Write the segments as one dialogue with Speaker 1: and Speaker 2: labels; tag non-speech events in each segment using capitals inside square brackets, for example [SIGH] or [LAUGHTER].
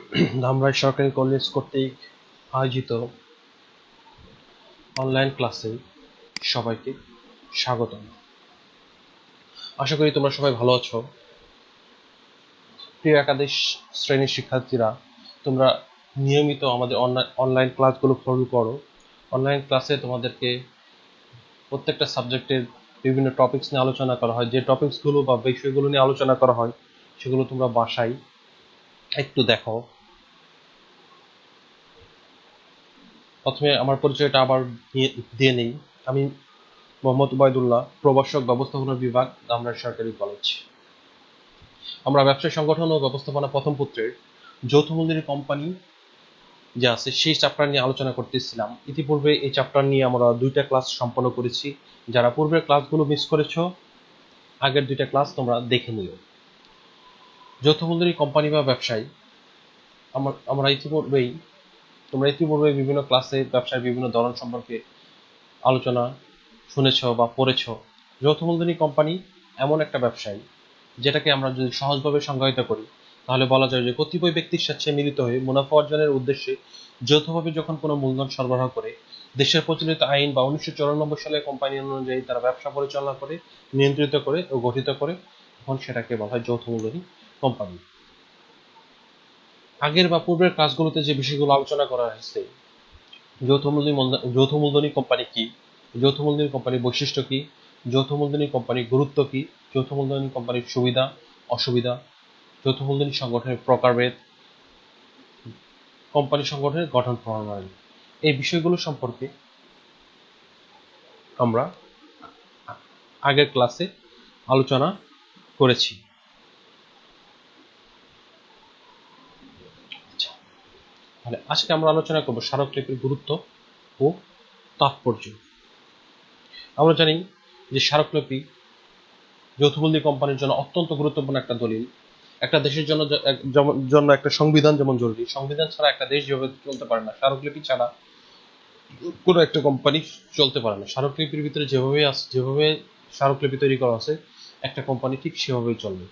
Speaker 1: [CLEARS THROAT] ধামরাই সরকারি কলেজ কর্তৃক আয়োজিত অনলাইন ক্লাসে সবাইকে স্বাগতম। আশা করি তোমরা সবাই ভালো আছো। প্রিয় একাদশ শ্রেণির শিক্ষার্থীরা, তোমরা নিয়মিত আমাদের অনলাইন ক্লাসগুলো ফলো করো। অনলাইন ক্লাসে তোমাদেরকে প্রত্যেকটা সাবজেক্টের বিভিন্ন টপিকস নিয়ে আলোচনা করা হয়। যে টপিকসগুলো বা বিষয়গুলো নিয়ে আলোচনা করা হয়, সেগুলো তোমরা বাসায় একটু দেখো। প্রথমে আমার পরিচয়টা আবার দিয়ে- নেই। আমি মোহাম্মদ উবায়দুল্লাহ প্রবাসক ব্যবস্থাপনা বিভাগ দামরাই সরকারি কলেজ। আমরা ব্যবসায় সংগঠন ও ব্যবস্থাপনা প্রথম পুত্রের যৌথ মূলধনী কোম্পানি যে আছে, সেই চ্যাপ্টার নিয়ে আলোচনা করতেছিলাম ইতিপূর্বে এই চ্যাপ্টার নিয়ে আমরা দুইটা ক্লাস সম্পন্ন করেছি। যারা পূর্বের ক্লাসগুলো মিস করেছ, আগের দুইটা ক্লাস তোমরা দেখে নিও। যৌথ মূলধনী কোম্পানি বা ব্যবসায়ী, আমরা আমরা ইতিপূর্বেই, তোমরা ইতিপূর্বে বিভিন্ন ক্লাসে ব্যবসার বিভিন্ন ধরন সম্পর্কে আলোচনা শুনেছ বা পড়েছ। যৌথ মূলধনী কোম্পানি এমন একটা ব্যবসায়ী, যেটাকে আমরা যদি সহজভাবে সংজ্ঞায়িত করি, তাহলে বলা যায় যে কতিপয় ব্যক্তির সাথে মিলিত হয়ে মুনাফা অর্জনের উদ্দেশ্যে যৌথভাবে যখন কোনো মূলধন সরবরাহ করে, দেশের প্রচলিত আইন বা উনিশশো চৌরানব্বই সালে কোম্পানি অনুযায়ী তারা ব্যবসা পরিচালনা করে, নিয়ন্ত্রিত করে ও গঠিত করে তখন সেটাকে বলা হয় যৌথ মূলধনী কোম্পানি আগের বা পূর্বের ক্লাসগুলোতে যে বিষয়গুলো আলোচনা করা হয়েছে, যৌথ মূলধনী যৌথ মূলধনী কোম্পানি কি? যৌথ মূলধনী কোম্পানির বৈশিষ্ট্য কি? যৌথ মূলধনী কোম্পানির গুরুত্ব কি? যৌথ মূলধনী কোম্পানির সুবিধা, অসুবিধা? যৌথ মূলধনী সংগঠনের প্রকারভেদ কোম্পানি সংগঠনের গঠন প্রণালী এই বিষয়গুলো সম্পর্কে আমরা আগের ক্লাসে আলোচনা করেছি আচ্ছা, তাহলে আজকে আমরা আলোচনা করব স্মারকলিপির গুরুত্ব ও তাৎপর্য। আমরা জানি যে স্মারকলিপি যৌথবন্দী কোম্পানির জন্য অত্যন্ত গুরুত্বপূর্ণ একটা দলিল। একটা দেশের জন্য জন্য একটা সংবিধান যেমন জরুরি, সংবিধান ছাড়া একটা দেশ যেভাবে চলতে পারে না স্মারকলিপি ছাড়া কোনো একটা কোম্পানি চলতে পারে না। স্মারকলিপির ভিতরে যেভাবে যেভাবে স্মারকলিপি তৈরি করা আছে, একটা কোম্পানি ঠিক সেভাবেই চলবে।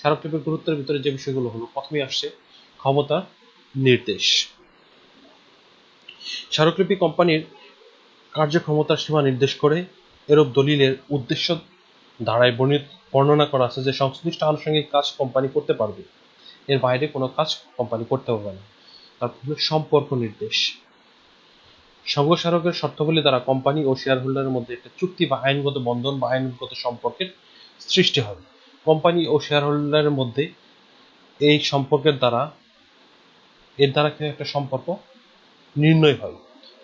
Speaker 1: স্মারকলিপির গুরুত্বের ভিতরে যে বিষয়গুলো হলো, প্রথমেই আসছে ক্ষমতা নির্দেশ। স্মারকলিপি কোম্পানির কার্যক্ষমতার সীমা নির্দেশ করে এরূপ দলিলের উদ্দেশ্য ধারায় বর্ণিত, বর্ণনা করা আছে যে সংশ্লিষ্ট আনুষঙ্গিক কাজ কোম্পানি করতে পারবে। এর বাইরে কোনো কাজ কোম্পানি করতে পারবে না। তারপর সম্পর্ক নির্দেশ। সংঘ স্মারকের শর্তাবলী দ্বারা কোম্পানি ও শেয়ার হোল্ডারের মধ্যে একটা চুক্তি বা আইনগত বন্ধন বা আইনগত সম্পর্কের সৃষ্টি হবে। কোম্পানি ও শেয়ার হোল্ডারের মধ্যে এই সম্পর্কের দ্বারা, এর দ্বারা কিন্তু একটা সম্পর্ক নির্ণয় হয়।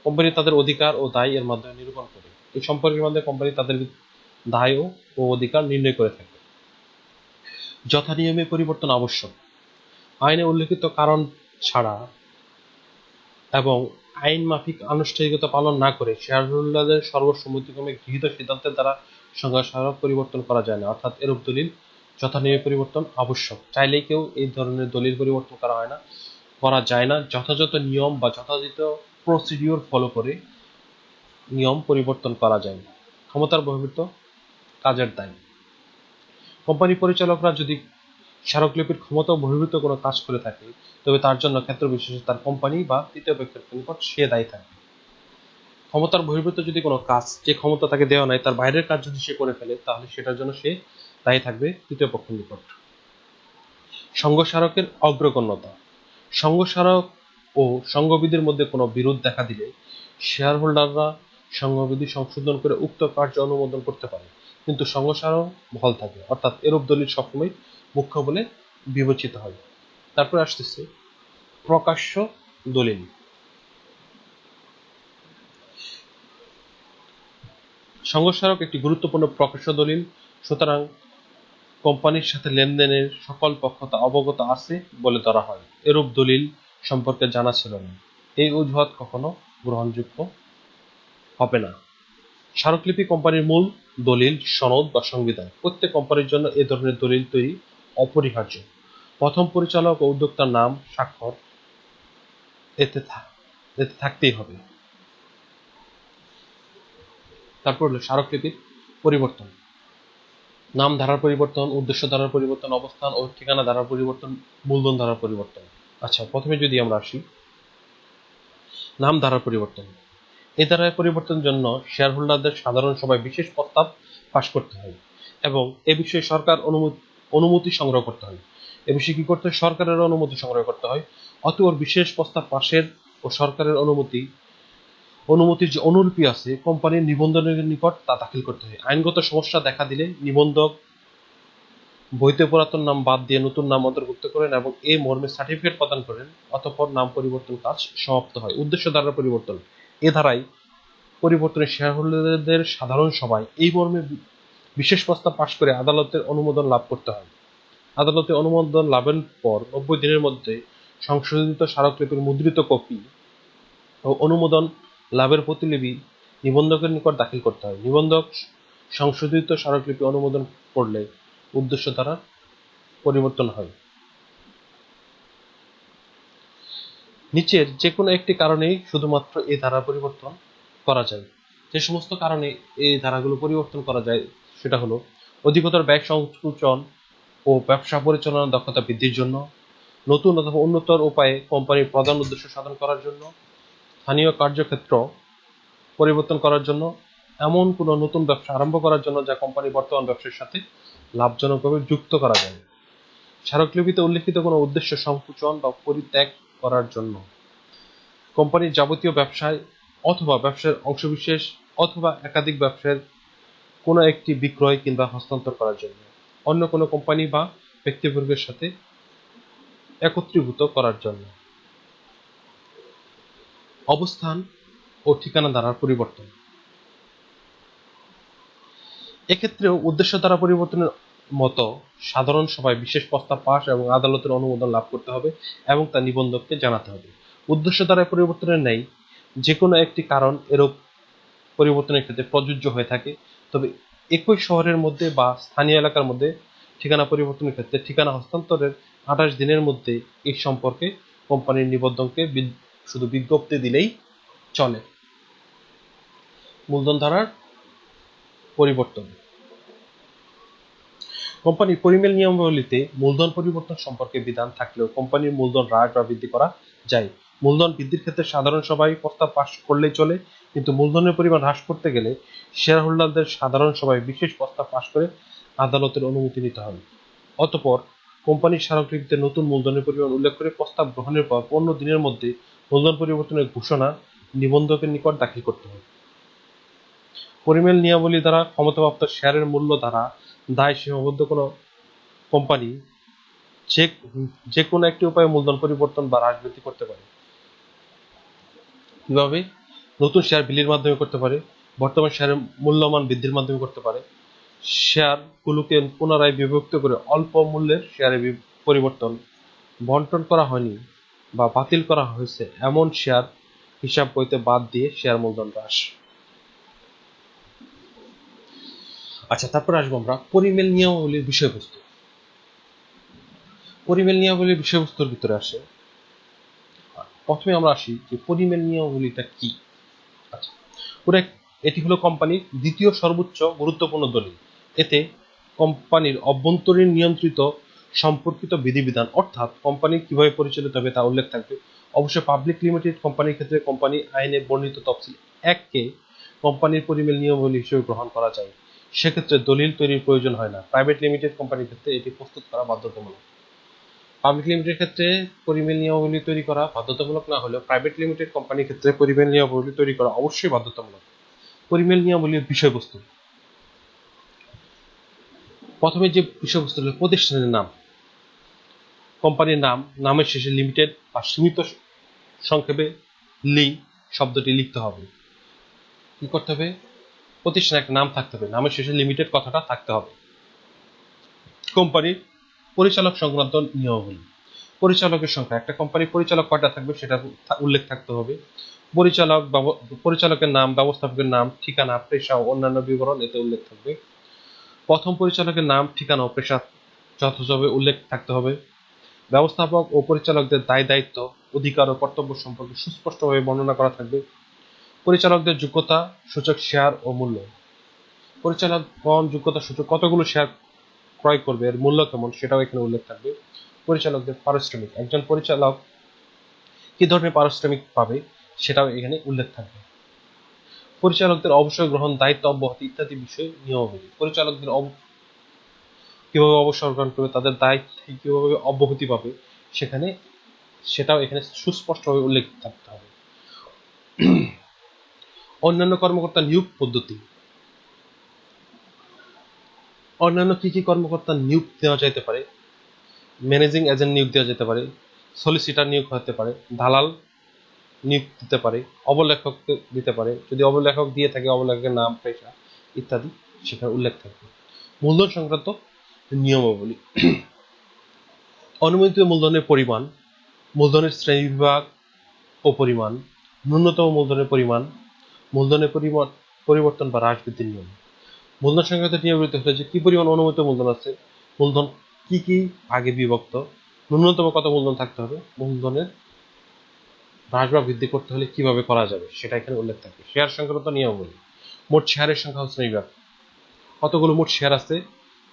Speaker 1: কোম্পানি তাদের অধিকার ও দায় এর মাধ্যমে নিরূপণ করে। এই সম্পর্কের মাধ্যমে কোম্পানি তাদের দায় ও অধিকার নির্ণয় করে থাকে। যথা নিয়মে পরিবর্তন আবশ্যক। আইনে উল্লেখিত কারণ ছাড়া এবং আইন মাফিক আনুষ্ঠানিকতা পালন না করে শেয়ার হোল্ডারদের সর্বসম্মতিক্রমে গৃহীত সিদ্ধান্তের দ্বারা সংজ্ঞা পরিবর্তন করা যায় না। অর্থাৎ এরূপ দলিল যথানিয়মে পরিবর্তন আবশ্যক। চাইলেই কেউ এই ধরনের দলিল পরিবর্তন করা হয় না। করা যায় না। যথাযথ নিয়ম বা যথাযথ প্রসিডিওর ফলো করে নিয়ম পরিবর্তন করা যায়। না ক্ষমতার বহির্ভূত কাজের দায়। কোম্পানি পরিচালকরা যদি স্মারকলিপির ক্ষমতা বহির্ভূত কোনো কাজ করে থাকে, তবে তার জন্য ক্ষেত্র বিশেষে তার কোম্পানি বা তৃতীয় ব্যক্তির নিকট সে দায়ী থাকবে ক্ষমতার বহির্ভূত যদি কোনো কাজ যে ক্ষমতা তাকে দেওয়া নাই, তার বাইরের কাজ যদি সে করে ফেলে, তাহলে সেটার জন্য সে দায়ী থাকবে তৃতীয় পক্ষের নিকট। সংঘ স্মারকের অগ্রগণ্যতা। সংঘ ও সংঘবিধির মধ্যে কোনো বিরোধ দেখা দিলে শেয়ার হোল্ডাররা সংঘবিধি সংশোধন করে উক্ত কার্য অনুমোদন করতে পারে। কিন্তু সংঘ স্মারক বহাল থাকে, অর্থাৎ এরূপ দলিল সবসময় মুখ্য বলে বিবেচিত হয়। তারপর আসতেছে প্রকাশ্য দলিল। সংঘস্মারক একটি গুরুত্বপূর্ণ প্রকাশ্য দলিল, সুতরাং কোম্পানির সাথে লেনদেনের সকল পক্ষ তা অবগত আছে বলে ধরা হয়। এরূপ দলিল সম্পর্কে জানা ছিল না। এই অজুহাত কখনো গ্রহণযোগ্য হবে না। স্মারকলিপি কোম্পানির মূল দলিল সনদ বা সংবিধান। প্রত্যেক কোম্পানির জন্য এ ধরনের দলিল তৈরি অপরিহার্য। প্রথম পরিচালক ও উদ্যোক্তার নাম, স্বাক্ষর এতে এতে থাকতেই হবে। তারপর হলো স্মারকলিপির পরিবর্তন। নাম ধারার পরিবর্তন, উদ্দেশ্য ধারার পরিবর্তন, অবস্থান ও ঠিকানা ধারার পরিবর্তন, মূলধন ধারার পরিবর্তন। আচ্ছা প্রথমে যদি আমরা আসি, নাম ধারার পরিবর্তন। এ ধারার পরিবর্তনের জন্য শেয়ার হোল্ডারদের সাধারণ সভায় বিশেষ প্রস্তাব পাশ করতে হয় এবং এ বিষয়ে সরকার অনুমতি অনুমতি সংগ্রহ করতে হয়। এ বিষয়ে কি করতে হয়? সরকারের অনুমতি সংগ্রহ করতে হয়। অতএব বিশেষ প্রস্তাব পাশের ও সরকারের অনুমতি অনুমতির যে অনুলিপি আছে, কোম্পানির নিবন্ধনের নিকট তা দাখিল করতে হয়। আইনগত সমস্যা দেখা দিলে নিবন্ধক বইতে পুরাতন নাম বাদ দিয়ে নতুন নাম অন্তর্ভুক্ত করেন এবং এই মর্মে সার্টিফিকেট প্রদান করেন, অতঃপর নাম পরিবর্তন কাজ সমাপ্ত হয়। উদ্দেশ্য দ্বারা পরিবর্তন। এ ধারায় পরিবর্তনের শেয়ারহোল্ডারদের সাধারণ সভায় এই মর্মে বিশেষ প্রস্তাব পাশ করে আদালতের অনুমোদন লাভ করতে হয়। আদালতে অনুমোদন লাভের পর নব্বই দিনের মধ্যে সংশোধিত স্মারকলিপির মুদ্রিত কপি ও অনুমোদন লাভের প্রতিলিপি নিবন্ধকের নিকট দাখিল করতে হয়। নিবন্ধক সংশোধিত স্মারকলিপি অনুমোদন করলে উদ্দেশ্য দ্বারা পরিবর্তন হয়। নিচের যে কোনো একটি কারণেই শুধুমাত্র এই ধারা পরিবর্তন করা যায়। যে সমস্ত কারণে এই ধারাগুলো পরিবর্তন করা যায়, সেটা হলো অধিকতর ব্যয় সংকুচন ও ব্যবসা পরিচালনার দক্ষতা বৃদ্ধির জন্য, নতুন অথবা উন্নতর উপায়ে কোম্পানির প্রধান উদ্দেশ্য সাধন করার জন্য স্থানীয় কার্যক্ষেত্র পরিবর্তন করার জন্য, এমন কোনো নতুন ব্যবসা আরম্ভ করার জন্য যা কোম্পানির বর্তমান ব্যবসার সাথে লাভজনকভাবে যুক্ত করা যায়। স্মারকলিপিতে উল্লেখিত কোনো উদ্দেশ্য সংকুচন বা পরিত্যাগ করার জন্য। কোম্পানির যাবতীয় ব্যবসায় অথবা ব্যবসার অংশবিশেষ অথবা একাধিক ব্যবসার কোনো একটি বিক্রয় কিংবা হস্তান্তর করার জন্য। অন্য কোনো কোম্পানি বা ব্যক্তিবর্গের সাথে একত্রীভূত করার জন্য। অবস্থান ও ঠিকানা দ্বারার পরিবর্তন। এক্ষেত্রেও উদ্দেশ্য দ্বারা পরিবর্তনের মতো সাধারণ সভায় বিশেষ প্রস্তাব পাশ এবং আদালতের অনুমোদন লাভ করতে হবে এবং তা নিবন্ধককে জানাতে হবে। উদ্দেশ্য দ্বারা পরিবর্তনের নেই। যে কোনো একটি কারণ এরূপ পরিবর্তনের ক্ষেত্রে প্রযোজ্য হয়ে থাকে। তবে একই শহরের মধ্যে বা স্থানীয় এলাকার মধ্যে ঠিকানা পরিবর্তনের ক্ষেত্রে ঠিকানা হস্তান্তরের আঠাশ দিনের মধ্যে এই সম্পর্কে কোম্পানির নিবন্ধনকে শুধু বিজ্ঞপ্তি দিলেই চলে। মূলধন ধারার পরিবর্তন। কোম্পানির পরিমেল নিয়মাবলীতে মূলধন পরিবর্তন সম্পর্কে বিধান থাকলেও কোম্পানির মূলধন হ্রাস বা বৃদ্ধি করা যায়। মূলধন বৃদ্ধির ক্ষেত্রে সাধারণ সভায় প্রস্তাব পাশ করলেই চলে, কিন্তু মূলধনের পরিমাণ হ্রাস করতে গেলে শেয়ার হোল্ডারদের সাধারণ সভায় বিশেষ প্রস্তাব পাশ করে আদালতের অনুমতি নিতে হবে। অতঃপর কোম্পানির স্মারকলিপিতে নতুন মূলধনের পরিমাণ উল্লেখ করে প্রস্তাব গ্রহণের পর পনেরো দিনের মধ্যে মূলধন পরিবর্তনের ঘোষণা নিবন্ধকের নিকট দাখিল করতে হবে। পরিমেল নিয়মাবলী দ্বারা ক্ষমতাপ্রাপ্ত শেয়ারের মূল্য দ্বারা দায় সীমাবদ্ধ কোনো কোম্পানি যে যে কোনো একটি উপায়ে মূলধন পরিবর্তন বা হ্রাস বৃদ্ধি করতে পারে। কীভাবে? নতুন শেয়ার বিলির মাধ্যমে করতে পারে, বর্তমান শেয়ারের মূল্যমান বৃদ্ধির মাধ্যমে করতে পারে। শেয়ারগুলোকে পুনরায় বিভক্ত করে অল্প মূল্যের শেয়ারে পরিবর্তন বন্টন করা হয়নি। বা বাতিল করা হয়েছে, এমন শেয়ার হিসাব বইতে বাদ দিয়ে শেয়ার মূলধন হ্রাস আচ্ছা তারপরে আসব আমরা পরিমেল নিয়মাবলীর বিষয়বস্তু। পরিমেল নিয়মাবলীর বিষয়বস্তুর ভিতরে আসে। প্রথমে আমরা আসি যে পরিমেল নিয়মাবলীটা কি? আচ্ছা এটি হলো কোম্পানির দ্বিতীয় সর্বোচ্চ গুরুত্বপূর্ণ দলিল। এতে কোম্পানির অভ্যন্তরীণ নিয়ন্ত্রিত সম্পর্কিত বিধিবিধান, অর্থাৎ কোম্পানি কীভাবে পরিচালিত হবে তা উল্লেখ থাকবে। অবশ্য পাবলিক লিমিটেড কোম্পানির ক্ষেত্রে কোম্পানি আইনে বর্ণিত তফসিল এককে কোম্পানির পরিমেল নিয়মাবলী হিসেবে গ্রহণ করা যায়। সেক্ষেত্রে দলিল তৈরির প্রয়োজন হয় না। প্রাইভেট লিমিটেড কোম্পানির ক্ষেত্রে এটি প্রস্তুত করা বাধ্যতামূলক। পাবলিক লিমিটেড ক্ষেত্রে পরিমেল নিয়মাবলী তৈরি করা বাধ্যতামূলক না হলেও প্রাইভেট লিমিটেড কোম্পানির ক্ষেত্রে পরিমেল নিয়মাবলী তৈরি করা অবশ্যই বাধ্যতামূলক। পরিমেল নিয়মাবলীর বিষয়বস্তু। প্রথমে যে বিষয়বস্তু হলো প্রতিষ্ঠানের নাম। কোম্পানির নাম, নামের শেষে লিমিটেড বা সীমিত সংক্ষেপে লি শব্দটি লিখতে হবে। কি করতে হবে? প্রতিষ্ঠানের একটা নাম থাকতে হবে। নামের শেষে লিমিটেড কথাটা থাকতে হবে। কোম্পানির পরিচালক সংক্রান্ত নিয়মাবলী। পরিচালকের সংখ্যা। একটা কোম্পানির পরিচালক কয়টা থাকবে সেটা উল্লেখ থাকতে হবে। পরিচালক পরিচালকের নাম, ব্যবস্থাপকের নাম, ঠিকানা, পেশা ও অন্যান্য বিবরণ এতে উল্লেখ থাকবে। প্রথম পরিচালকের নাম, ঠিকানা ও পেশা যথাযথভাবে উল্লেখ থাকতে হবে। ব্যবস্থাপক ও পরিচালকদের দায় দায়িত্ব, অধিকার ও কর্তব্য সম্পর্কে সুস্পষ্টভাবে বর্ণনা করা থাকবে। পরিচালকদের যোগ্যতা, সূচক শেয়ার ও মূল্য। পরিচালক পরিচালকগণ যোগ্যতা, সূচক কতগুলো শেয়ার ক্রয় করবে, এর মূল্য কেমন, সেটাও এখানে উল্লেখ থাকবে। পরিচালকদের পারিশ্রমিক, একজন পরিচালক কি ধরনের পারিশ্রমিক পাবে, সেটাও এখানে উল্লেখ থাকবে। পরিচালকদের অবসর গ্রহণ, দায়িত্ব অব্যাহতি ইত্যাদি বিষয়ে নিয়মাবলী। পরিচালকদের কীভাবে অবসর গ্রহণ করবে, তাদের দায়িত্ব কীভাবে অব্যাহতি পাবে, সেখানে সেটাও এখানে সুস্পষ্টভাবে উল্লেখ থাকতে হবে। অন্যান্য কর্মকর্তা নিয়োগ পদ্ধতি। অন্যান্য কি কি কর্মকর্তা নিয়োগ দেওয়া যেতে পারে? ম্যানেজিং এজেন্ট নিয়োগ দেওয়া যেতে পারে, সলিসিটার নিয়োগ হতে পারে, দালাল নিয়োগ দিতে পারে, অবলেখক দিতে পারে, যদি অবলেখক দিয়ে থাকে, অবলেখকের নাম পেশা ইত্যাদি, সেখানে উল্লেখ থাকবে। মূলধন সংক্রান্ত নিয়মাবলী। [CLEARS THROAT] অনুমোদিত মূলধনের পরিমাণ মূলধনের শ্রেণীবিভাগ ও পরিমাণ ন্যূনতম মূলধনের পরিমাণ মূলধনের পরিমাণ পরিবর্তন বা হ্রাস বৃদ্ধির নিয়ম। মূলধন সংক্রান্ত নিয়মগুলিতে হলো যে কি পরিমাণ অনুমোদিত মূলধন আছে মূলধন কি কি আগে বিভক্ত ন্যূনতম কত মূলধন থাকতে হবে মূলধনের হ্রাস বা বৃদ্ধি করতে হলে কীভাবে করা যাবে সেটা এখানে উল্লেখ থাকবে শেয়ার সংক্রান্ত নিয়মাবলী। মোট শেয়ারের সংখ্যা হচ্ছে বিভাগ। কতগুলো মোট শেয়ার আছে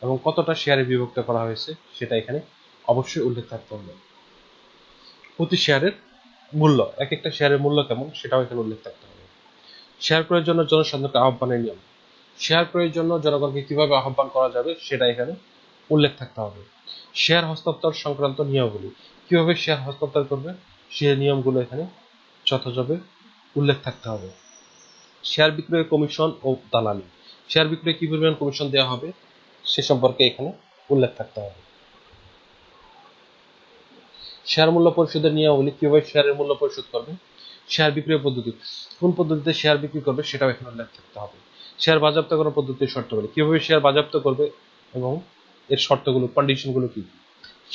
Speaker 1: এবং কতটা শেয়ারে বিভক্ত করা হয়েছে সেটা এখানে অবশ্যই উল্লেখ থাকতে হবে। প্রতি শেয়ারের মূল্য এক একটা শেয়ারের মূল্য কেমন সেটাও এখানে উল্লেখ থাকতে হবে। শেয়ার ক্রয়ের জন্য জনসাধারণকে আহ্বানের নিয়ম। শেয়ার ক্রয়ের জন্য জনগণকে কীভাবে আহ্বান করা যাবে সেটা এখানে উল্লেখ থাকতে হবে। শেয়ার হস্তান্তর সংক্রান্ত নিয়মগুলি। কীভাবে শেয়ার হস্তান্তর করবে সে নিয়মগুলো এখানে যথাযথভাবে উল্লেখ থাকতে হবে। শেয়ার বিক্রয়ের কমিশন ও দালালি। শেয়ার বিক্রয়ে কি পরিমাণ কমিশন দেওয়া হবে সে সম্পর্কে এখানে উল্লেখ থাকতে হবে। শেয়ার মূল্য পরিশোধের নিয়মাবলী কীভাবে শেয়ারের মূল্য পরিশোধ করবে? শেয়ার বিক্রয় পদ্ধতি, কোন পদ্ধতিতে শেয়ার বিক্রি করবে সেটাও এখানে উল্লেখ থাকতে হবে। শেয়ার বাজেয়াপ্তকরণ পদ্ধতির শর্তাবলী, কীভাবে শেয়ার বাজেয়াপ্ত করবে এবং এর শর্তগুলো কন্ডিশনগুলো কি?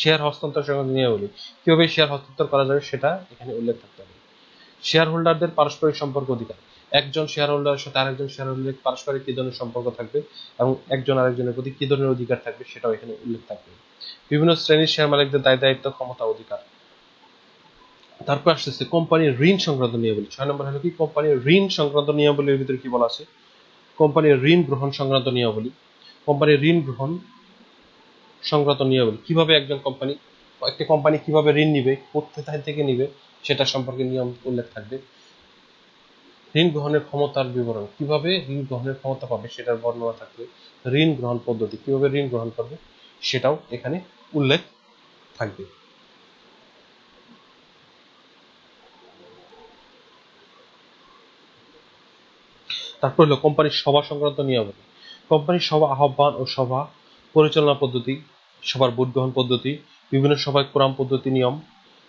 Speaker 1: শেয়ার হস্তান্তর সংক্রান্ত নিয়মাবলী, কীভাবে শেয়ার হস্তান্তর করা যাবে সেটা এখানে উল্লেখ থাকতে হবে। শেয়ার হোল্ডারদের পারস্পরিক সম্পর্ক অধিকার একজন শেয়ার হোল্ডারের সাথে আরেকজন শেয়ার হোল্ডারের পারস্পরিক কি ধরনের সম্পর্ক থাকবে এবং একজন আরেকজনের প্রতি কি ধরনের অধিকার থাকবে সেটাও এখানে উল্লেখ থাকবে। বিভিন্ন শ্রেণির শেয়ার মালিকদের দায় দায়িত্ব, ক্ষমতা, অধিকার। তারপর আসতেছে কোম্পানির ঋণ সংক্রান্ত নিয়মাবলী। ছয় নম্বর হলো কি? কোম্পানির ঋণ সংক্রান্ত নিয়মাবলীর ভিতরে কি বলা আছে? কোম্পানির ঋণ গ্রহণ সংক্রান্ত নিয়মাবলী। কোম্পানির ঋণ গ্রহণ সংক্রান্ত নিয়মাবলী। কীভাবে একজন কোম্পানি, একটি কোম্পানি কীভাবে ঋণ নিবে কোথায় থেকে নিবে, সেটা সম্পর্কে নিয়ম উল্লেখ থাকবে। ঋণ গ্রহণের ক্ষমতার বিবরণ। কীভাবে ঋণ গ্রহণের ক্ষমতা পাবে সেটার বর্ণনা থাকবে। ঋণ গ্রহণ পদ্ধতি। কীভাবে ঋণ গ্রহণ করবে সেটাও এখানে উল্লেখ থাকবে। তারপর হলো কোম্পানির সভা সংক্রান্ত নিয়মাবলী। কোম্পানির সভা আহ্বান ও সভা পরিচালনা পদ্ধতি, সভার ভোট গ্রহণ পদ্ধতি, বিভিন্ন সভায় কোরাম পদ্ধতি নিয়ম,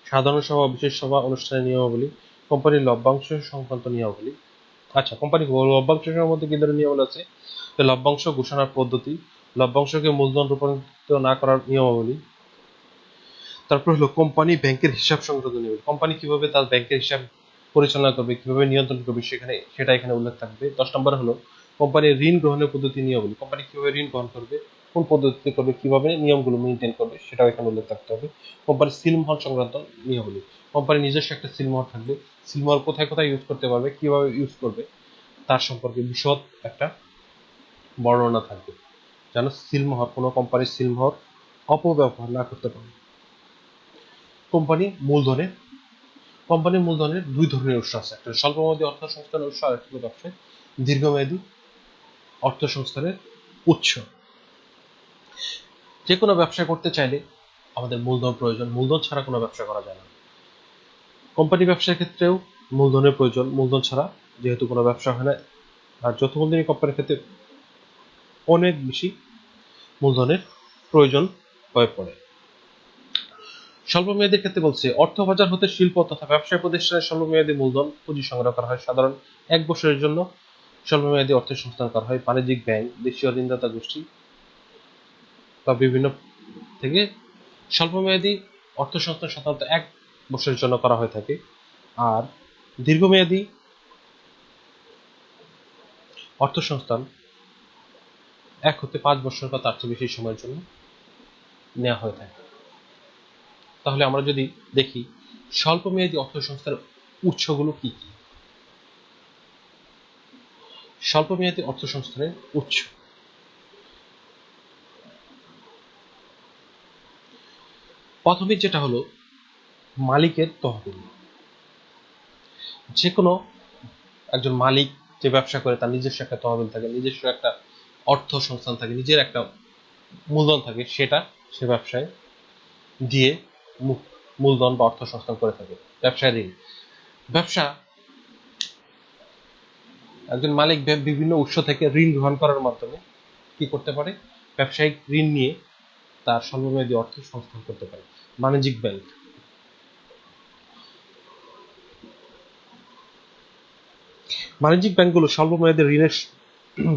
Speaker 1: সাধারণ সভা, বিশেষ সভা, অনুষ্ঠানের নিয়মাবলী কোম্পানির লভ্যাংশ সংক্রান্ত নিয়মাবলী। আচ্ছা কোম্পানি লভ্যাংশ মধ্যে কি ধরনের নিয়মাবলী আছে? লভ্যাংশ ঘোষণার পদ্ধতি, লভ্যাংশকে মূলধন রূপান্তরিত না করার নিয়মাবলী। তারপর হলো কোম্পানি ব্যাংকের হিসাব সংক্রান্ত নিয়মাবলী। কোম্পানি কীভাবে তার ব্যাংকের হিসাব পরিচালনা করবে, কীভাবে নিয়ন্ত্রণ করবে, সেখানে, সেটা এখানে উল্লেখ থাকবে। দশ নম্বর হলো কোম্পানির ঋণ গ্রহণের পদ্ধতি নিয়মাবলী। কোম্পানি কীভাবে ঋণ গ্রহণ করবে, কোন পদ্ধতিতে করবে, কীভাবে নিয়মগুলো মেনটেন করবে, সেটাও এখানে উল্লেখ থাকতে হবে। কোম্পানির সিলমোহর সংক্রান্ত নিয়মাবলী। কোম্পানির নিজস্ব একটা সিলমোহর থাকবে। সিলমোহর কোথায় কোথায় ইউজ করতে পারবে, কীভাবে ইউজ করবে, তার সম্পর্কে বিশদ একটা বর্ণনা থাকবে। যেন সিলমোহর, কোনো কোম্পানির সিলমোহর অপব্যবহার না করতে পারে। কোম্পানি মূলধনে, কোম্পানির মূলধনের দুই ধরনের উৎস আছে। একটা স্বল্পমেয়াদী অর্থ সংস্থানের উৎস, আর একটা ব্যবসায় দীর্ঘমেয়াদী অর্থ সংস্থানের উৎস। যে কোনো ব্যবসা করতে চাইলে আমাদের মূলধন প্রয়োজন। মূলধন ছাড়া কোনো ব্যবসা করা যায় না। কোম্পানি ব্যবসার ক্ষেত্রেও মূলধনের প্রয়োজন। মূলধন ছাড়া যেহেতু কোনো ব্যবসা হয় না, আর যৌথ মূলধনী কোম্পানির ক্ষেত্রে অনেক বেশি মূলধনের প্রয়োজন হয়ে পড়ে। স্বল্প মেয়াদের ক্ষেত্রে বলছে, অর্থ বাজার হতে শিল্প তথা ব্যবসায় প্রতিষ্ঠানের স্বল্প মেয়াদী মূলধন পুঁজি সংগ্রহ করা হয় সাধারণ এক বছরের জন্য। স্বল্প মেয়াদী অর্থের সংস্থান করা হয় বাণিজ্যিক ব্যাংক, দেশীয় ঋণদাতা গোষ্ঠী বা বিভিন্ন থেকে। স্বল্প মেয়াদী অর্থ সংস্থান সাধারণত এক বছরের জন্য করা হয়ে থাকে। আর দীর্ঘমেয়াদী অর্থ সংস্থান এক হতে পাঁচ বছর বা তার চেয়ে বেশি সময়ের জন্য নেওয়া হয়ে থাকে। তাহলে আমরা যদি দেখি স্বল্প মেয়াদী অর্থ সংস্থার উৎসগুলো কি কি? স্বল্প মেয়াদী অর্থ সংস্থানের উৎস। প্রথমে যেটা হলো মালিকের তহবিল। যে কোনো একজন মালিক যে ব্যবসা করে, তার নিজস্ব একটা তহবিল থাকে, নিজস্ব একটা অর্থ সংস্থান থাকে, নিজের একটা মূলধন থাকে, সেটা সে ব্যবসায় দিয়ে মূলধন বা অর্থ সংস্থান করে থাকে, ব্যবসায় ঋণ। ব্যবসা, একজন মালিক বিভিন্ন উৎস থেকে ঋণ গ্রহণ করার মাধ্যমে কি করতে পারে? ব্যবসায়িক ঋণ নিয়ে তার স্বল্পমেয়াদী অর্থ সংস্থান করতে পারে। বাণিজ্যিক ব্যাংক। বাণিজ্যিক ব্যাংকগুলো স্বল্পমেয়াদী ঋণের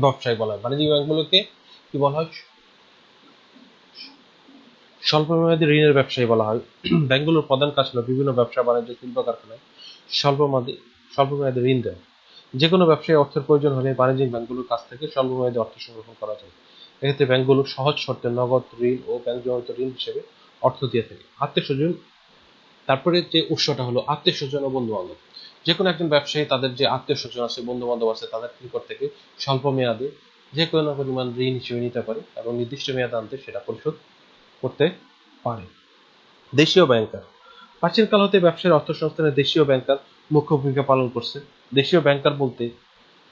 Speaker 1: ব্যবসায় বলা হয়। বাণিজ্যিক ব্যাংকগুলোকে কি বলা হয়? স্বল্পমেয়াদী ঋণের ব্যবসায় বলা হয়। ব্যাংকগুলোর প্রধান কাজ হলো বিভিন্ন ব্যবসা, বাণিজ্য, শিল্প, কারখানায় স্বল্পমেয়াদী স্বল্পমেয়াদী ঋণ দেয় যে কোনো ব্যবসায়ী অর্থের প্রয়োজন হলে বাণিজ্যিক ব্যাংকগুলোর কাছ থেকে স্বল্পমেয়াদী অর্থ সংগ্রহ করা যায়। এক্ষেত্রে ব্যাংকগুলো সহজ শর্তে নগদ ঋণ ও ব্যাংক জনিত ঋণ হিসেবে অর্থ দিয়ে থাকে। আত্মীয় স্বজন, তারপরে যে উৎসটা হলো আত্মীয় স্বজন ও বন্ধু বান্ধব যে কোনো একজন ব্যবসায়ী তাদের যে আত্মীয় স্বজন আছে বন্ধু বান্ধব আছে, তাদের নিকট থেকে স্বল্প মেয়াদে যে কোনো পরিমাণ ঋণ হিসেবে নিতে পারে এবং নির্দিষ্ট মেয়াদ আনতে সেটা পরিশোধ করতে পারে। দেশীয় ব্যাংকার। প্রাচীনকাল হতে ব্যবসায়ের অর্থ সংস্থানে দেশীয় ব্যাংকার মুখ্য ভূমিকা পালন করছে। দেশীয় ব্যাংকার বলতে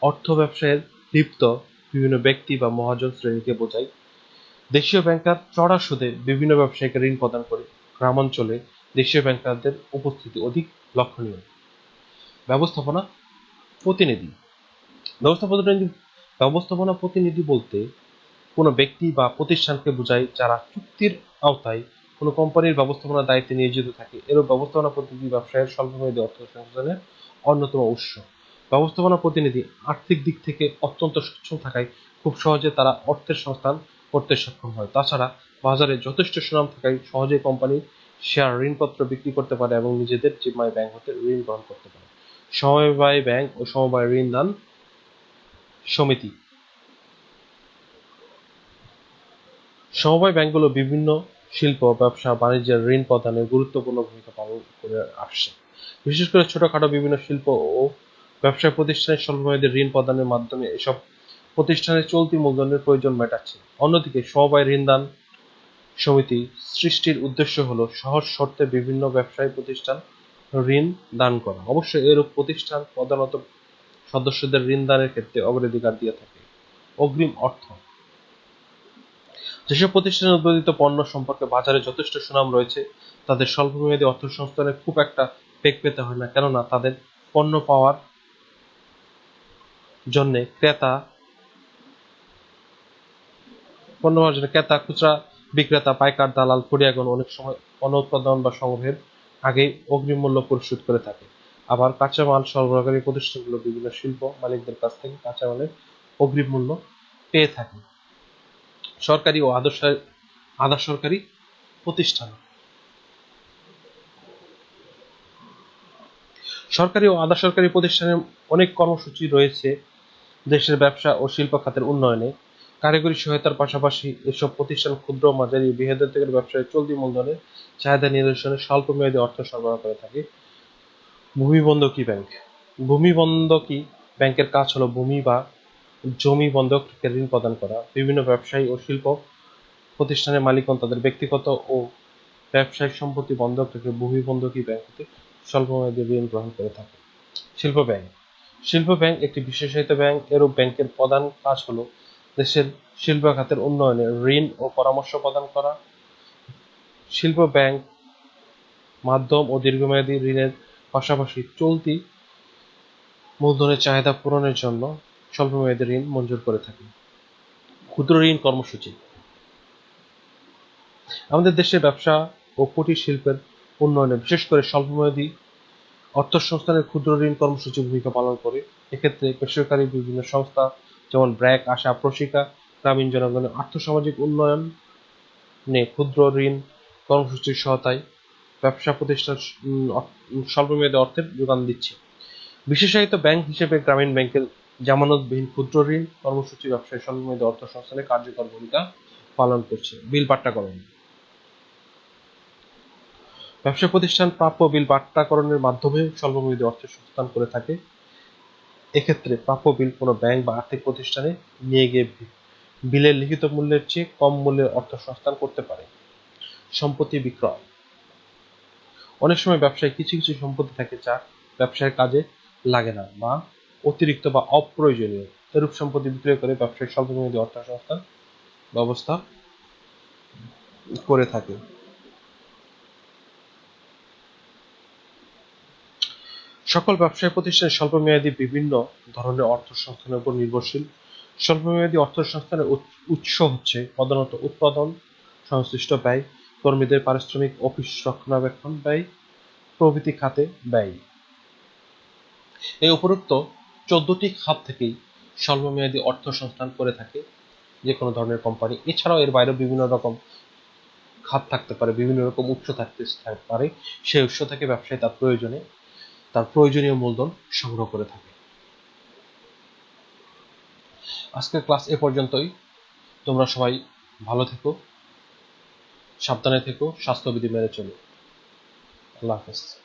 Speaker 1: অর্থ ব্যবসায়ের লিপ্ত বিভিন্ন ব্যক্তি বা মহাজন শ্রেণীকে বোঝায়। দেশীয় ব্যাংকার চড়া সুদে বিভিন্ন ব্যবসায়ীকে ঋণ প্রদান করে। গ্রামাঞ্চলে দেশীয় ব্যাংকারদের উপস্থিতি অধিক লক্ষণীয়। ব্যবস্থাপনা প্রতিনিধি। ব্যবস্থাপনা ব্যবস্থাপনা প্রতিনিধি বলতে কোনো ব্যক্তি বা প্রতিষ্ঠানকে বোঝায় যারা চুক্তির আওতায় কোনো কোম্পানির ব্যবস্থাপনার দায়িত্বে নিয়োজিত থাকে। এরূপ ব্যবস্থাপনা প্রতিনিধি ব্যবসায়ের স্বল্পমেয়াদী অর্থ সংস্থানের অন্যতম উৎস। ব্যবস্থাপনা প্রতিনিধি আর্থিক দিক থেকে অত্যন্ত সচ্ছল থাকায় খুব সহজে তারা অর্থের সংস্থান করতে সক্ষম হয়। তাছাড়া বাজারে যথেষ্ট সুনাম থাকায় সহজে কোম্পানি শেয়ার ঋণপত্র বিক্রি করতে পারে এবং নিজেদের জিম্মায় ব্যাংক হতে ঋণ গ্রহণ করতে পারে। সমবায় ব্যাংক ও সমবায় ঋণ দান সমিতি। সমবায় ব্যাংকগুলো বিভিন্ন শিল্প, ব্যবসা, বাণিজ্যের ঋণ প্রদানে গুরুত্বপূর্ণ ভূমিকা পালন করে আসছে। বিশেষ করে ছোটখাটো বিভিন্ন শিল্প ও ব্যবসা প্রতিষ্ঠানের স্বল্পমেয়াদী ঋণ প্রদানের মাধ্যমে এসব প্রতিষ্ঠানের চলতি মূলধনের প্রয়োজন মেটাচ্ছে। অন্যদিকে সমবায় ঋণ দান সমিতি সৃষ্টির উদ্দেশ্য হলো সহজ শর্তে বিভিন্ন ব্যবসায়ী প্রতিষ্ঠান ঋণ দান করা। অবশ্যই এরূপ প্রতিষ্ঠান প্রধানত সদস্যদের ঋণ দানের ক্ষেত্রে অগ্রাধিকার দিয়ে থাকে। অগ্রিম অর্থ। যেসব প্রতিষ্ঠানের উৎপাদিত পণ্য সম্পর্কে বাজারে যথেষ্ট সুনাম রয়েছে, তাদের স্বল্পমেয়াদী অর্থ সংস্থানের খুব একটা পেক পেতে হয় না, কেননা তাদের পণ্য পাওয়ার জন্য ক্রেতা, পণ্য পাওয়ার জন্য ক্রেতা, খুচরা বিক্রেতা, পাইকার, দালাল, কুরিয়াগণ অনেক সময় পণ্য উৎপাদন বা সংগ্রহের আগে অগ্রিম মূল্য পরিশোধ করে থাকে। আবার কাঁচামাল সরবরাহকারী প্রতিষ্ঠানগুলো বিভিন্ন শিল্প মালিকদের কাছ থেকে কাঁচামালের অগ্রিম মূল্য পেয়ে থাকে। সরকারি ও আদর্শ আধা সরকারি প্রতিষ্ঠান। সরকারি ও আধা সরকারি প্রতিষ্ঠানের অনেক কর্মসূচি রয়েছে দেশের ব্যবসা ও শিল্প খাতের উন্নয়নে। কারিগরি সহায়তার পাশাপাশি এসব প্রতিষ্ঠান ক্ষুদ্র মাঝারি বৃহৎ থেকে ব্যবসায় চলতি মূলধনের চাহিদা নিরসনে স্বল্প মেয়াদী অর্থ সরবরাহ করে থাকে। ভূমি বন্ধকি ব্যাংক। ভূমি বন্ধকি ব্যাংকের কাজ হলো ভূমি বা জমি বন্ধক ঋণ প্রদান করা। বিভিন্ন ব্যবসায়ী ও শিল্প প্রতিষ্ঠানের মালিকগণ তাদের ব্যক্তিগত ও ব্যবসায়িক সম্পত্তি বন্ধক রেখে ভূমি বন্ধকি ব্যাংক হতে স্বল্পমেয়াদী ঋণ গ্রহণ করে থাকে। শিল্প ব্যাংক। শিল্প ব্যাংক একটি বিশেষায়িত ব্যাংক। এরূপ ব্যাংকের প্রধান কাজ হলো দেশের শিল্প খাতের উন্নয়নে ঋণ ও পরামর্শ প্রদান করা, শিল্প ব্যাংক মাধ্যম ও দীর্ঘমেয়াদী ঋণের পাশাপাশি চলতি মূলধনের চাহিদা পূরণের জন্য স্বল্পমেয়াদী ঋণ মঞ্জুর করে থাকে ক্ষুদ্র ঋণ কর্মসূচি। আমাদের দেশের ব্যবসা ও কুটির শিল্পের উন্নয়নে বিশেষ করে স্বল্পমেয়াদী অর্থ সংস্থানের ক্ষুদ্র ঋণ কর্মসূচি ভূমিকা পালন করে, এক্ষেত্রে বেসরকারি বিভিন্ন সংস্থা যেমন ব্র্যাক, আশা, প্রশিকা, গ্রামীণ জনগণের আর্থসামাজিক উন্নয়ন নে ক্ষুদ্র ঋণ, কর্মসূচির সহায়তায় ব্যবসা প্রতিষ্ঠান স্বল্পমেয়াদী অর্থের যোগান দিচ্ছে। বিশেষায়িত ব্যাংক হিসেবে গ্রামীণ ব্যাংকের জামানতবিহীন ক্ষুদ্র ঋণ, কর্মসূচি, ব্যবসায় স্বল্পমেয়াদী অর্থ সংস্থানে কার্যকর ভূমিকা পালন করছে। বিল পাট্টাকরণ ব্যবসা প্রতিষ্ঠান প্রাপ্য বিল পাট্টাকরণের মাধ্যমে স্বল্পমেয়াদী অর্থ সংস্থান করে থাকে। এক্ষেত্রে প্রাপ্য বিল কোনো ব্যাংক বা আর্থিক প্রতিষ্ঠানে নিয়ে গিয়ে বিলের লিখিত মূল্যের চেয়ে কম মূল্যের অর্থ সংস্থান করতে পারে। সম্পত্তি বিক্রয়। অনেক সময় ব্যবসায় কিছু কিছু সম্পত্তি থাকে যা ব্যবসায়ের কাজে লাগে না বা অতিরিক্ত বা অপ্রয়োজনীয়। এরূপ সম্পত্তি বিক্রয় করে ব্যবসায়িক স্বল্পমেয়াদী অর্থ সংস্থান ব্যবস্থা করে থাকে। সকল ব্যবসায় প্রতিষ্ঠান স্বল্পমেয়াদী বিভিন্ন ধরনের অর্থ সংস্থানের উপর নির্ভরশীল। স্বল্পমেয়াদী অর্থ সংস্থানের উৎস হচ্ছে প্রধানত উৎপাদন, সংশ্লিষ্ট ব্যয়, কর্মীদের পারিশ্রমিক, অফিস রক্ষণাবেক্ষণ ব্যয়, প্রভৃতি খাতে ব্যয়। এই উপরোক্ত চোদ্দটি খাত থেকেই স্বল্পমেয়াদী অর্থ সংস্থান করে থাকে যে কোনো ধরনের কোম্পানি। এছাড়াও এর বাইরেও বিভিন্ন রকম খাত থাকতে পারে, বিভিন্ন রকম উৎস থাকতে পারে। সেই উৎস থেকে ব্যবসায়ী তার প্রয়োজনে তার প্রয়োজনীয় মূলধন সংগ্রহ করে থাকে। আজকের ক্লাস এ পর্যন্তই। তোমরা সবাই ভালো থেকো, সাবধানে থেকো, স্বাস্থ্যবিধি মেনে চলো। আল্লাহ হাফেজ।